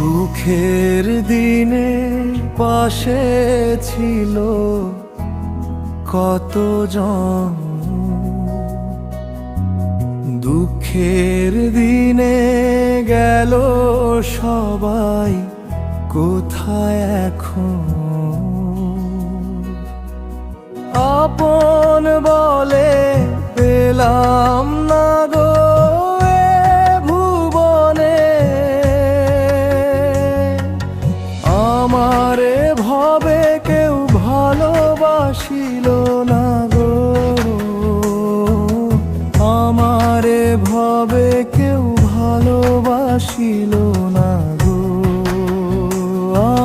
সুখের দিনে পাশে ছিল কতজন? দুঃখের দিনে গেল সবাই, কোথায় এখন? আপন বলে পেলাম না ভালোবাসিল না গো। আমারে ভবে কেউ ভালোবাসিল না গো।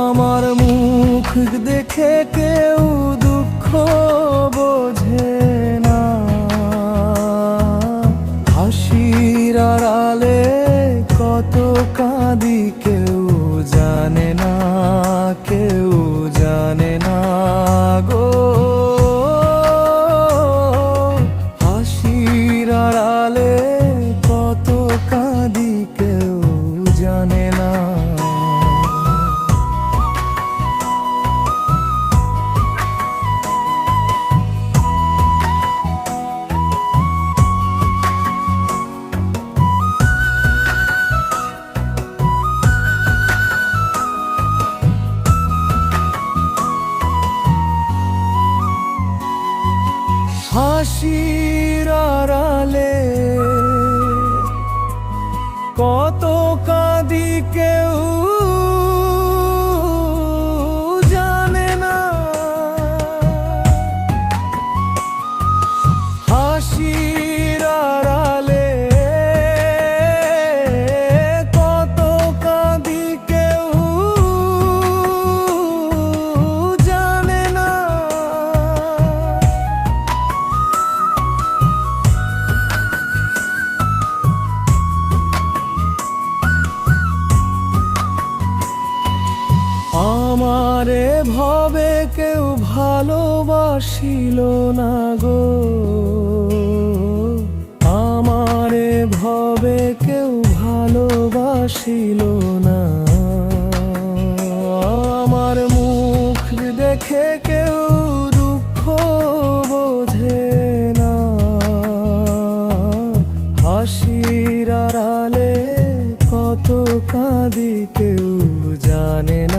আমার মুখ দেখে কেউ দুঃখ বোঝে। হাসির আড়ালে কত কাঁদি আমারে ভবে কেউ ভালোবাসিল না গো। আমারে ভবে কেউ ভালোবাসিল না। আমার মুখ দেখে কেউ দুঃখ বোঝে না। হাসির আড়ালে কত কাঁদি কেউ জানে না।